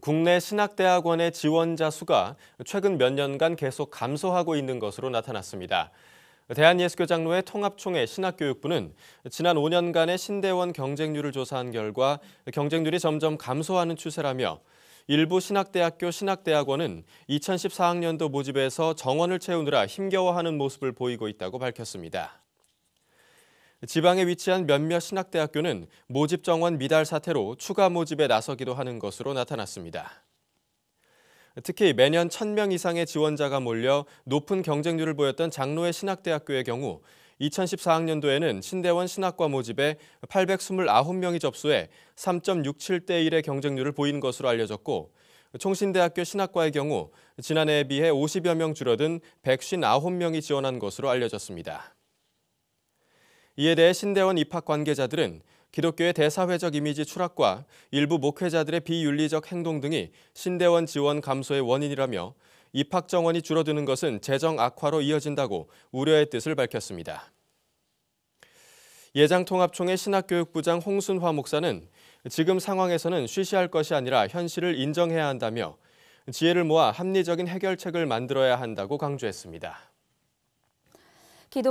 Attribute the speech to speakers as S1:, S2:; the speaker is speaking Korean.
S1: 국내 신학대학원의 지원자 수가 최근 몇 년간 계속 감소하고 있는 것으로 나타났습니다. 대한예수교장로회 통합총회 신학교육부는 지난 5년간의 신대원 경쟁률을 조사한 결과 경쟁률이 점점 감소하는 추세라며 일부 신학대학교 신학대학원은 2014학년도 모집에서 정원을 채우느라 힘겨워하는 모습을 보이고 있다고 밝혔습니다. 지방에 위치한 몇몇 신학대학교는 모집 정원 미달 사태로 추가 모집에 나서기도 하는 것으로 나타났습니다. 특히 매년 1000명 이상의 지원자가 몰려 높은 경쟁률을 보였던 장로회 신학대학교의 경우 2014학년도에는 신대원 신학과 모집에 829명이 접수해 3.67대 1의 경쟁률을 보인 것으로 알려졌고 총신대학교 신학과의 경우 지난해에 비해 50여 명 줄어든 159명이 지원한 것으로 알려졌습니다. 이에 대해 신대원 입학 관계자들은 기독교의 대사회적 이미지 추락과 일부 목회자들의 비윤리적 행동 등이 신대원 지원 감소의 원인이라며 입학 정원이 줄어드는 것은 재정 악화로 이어진다고 우려의 뜻을 밝혔습니다. 예장통합총회 신학교육부장 홍순화 목사는 지금 상황에서는 쉬쉬할 것이 아니라 현실을 인정해야 한다며 지혜를 모아 합리적인 해결책을 만들어야 한다고 강조했습니다.